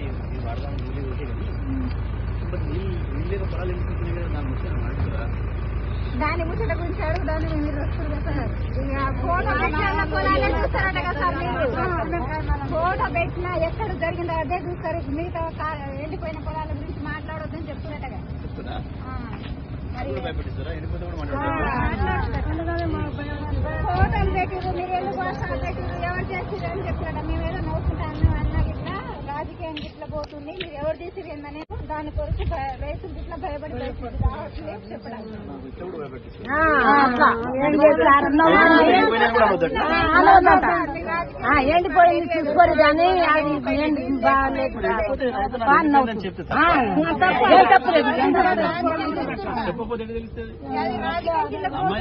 Okay ఇది వాడదాం నీళ్ళు ఓకే కానీ బట్ నీళ్ళు నీళ్ళు లేక పొలాలు ఎందుకు కదా దాని ముచ్చట నడుస్తుందా దాని ముచ్చట గురించి అడుగుదాని మీరు వస్తారు కదా సార్. ఇక ఫోటో పెట్టిన పొలాలే చూస్తారట కదా సార్ మీరు. ఫోటో పెట్టినా ఎక్కడ జరిగిందో అదే చూస్తారు. మిగతా ఎండిపోయిన పొలాల గురించి మాట్లాడొద్దని చెప్తున్నట్ట కదా చెప్తున్నా? ఆ, మరి కూడా భయపెట్టిస్తారా ఎండిపోతే కూడా మాట్లాడతారు? ఫోటోలు పెట్టిరు మీరు ఎందుకు వస్తారు పెట్టిరు ఎవరు చేసిరు అని చెప్తాడ ఏందని దాని కొరకు రైతులు గిట్లా భయపడి ఎండిపోయింది చూసుకోరు కానీ అది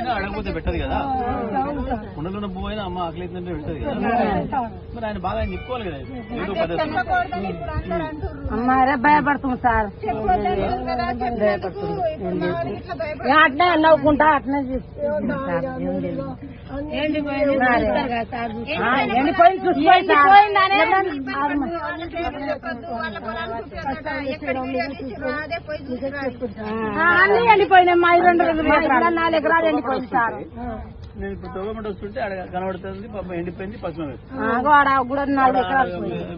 అడగపోతే పెట్టదు కదా ఉండలో భూమి అయినా అమ్మ ఆకలి అవుతుందంటే పెడుతుంది కదా మరి ఆయన బాగా ఆయన చెప్పుకోవాలి కదా ఏదో అమ్మారే భయపడుతుంది సార్. అట్నే నవ్వుకుంటా అట్నే ఎండిపోయింది అన్ని ఎండిపోయినాయి మా రెండు నాలుగు ఎకరాలు ఎండిపోయింది సార్. నేను ఇప్పుడు తవ్వమంటే వస్తుంటే ఆడ కనబడుతుంది పాపం ఎండిపోయింది పశ్చిమ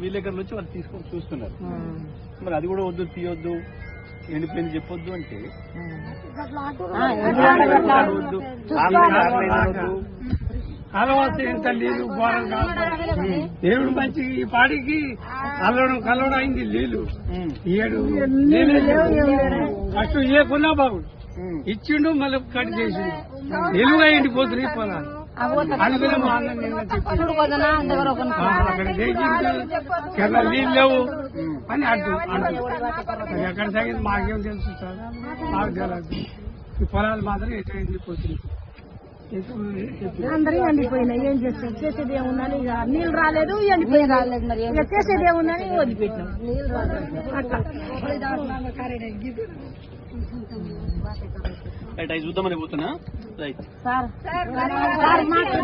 వీళ్ళెక్కడికి వచ్చి వాళ్ళు తీసుకొని చూస్తున్నారు. మరి అది కూడా వద్దు తీయొద్దు ఎండిపోయింది చెప్పొద్దు అంటే కలవస్తే ఇంత నీళ్ళు ఘోరం దేవుడు మంచి ఈ పాడికి అల్లడం కలవడం అయింది నీళ్ళు ఏడు. ఫస్ట్ ఇవ్వకున్నా బాగుండు ఇచ్చిండు మళ్ళీ కట్ చేసిండు. నిలువుగా ఎండిపోతున్నాయి పొలాలు అందుకనే మా అన్న నిన్న చెప్పిండు. నీళ్ళు లేవు. అని అడ్డు అంటు అది ఎక్కడ తగ్గింది మాకేం తెలుసు సార్? మాకు తెలియదు ఈ పొలాలు మాత్రం ఎటు ఎండిపోతున్నాయి. ఎటు చెప్పి. అందరూ ఎండిపోయినాయి. ఏం చేస్తాం? చేసేది ఏముందని ఇక నీళ్ళు రాలేదు ఎండిపోయి రాలేదు మరి ఇక చేసేది ఏముందని వదిలిపెట్టాం నీళ్ళు రాలేదు. అట్లా. రైట్ అవి చూద్దామని పోతున్నా రైట్ సార్ సార్ మాకు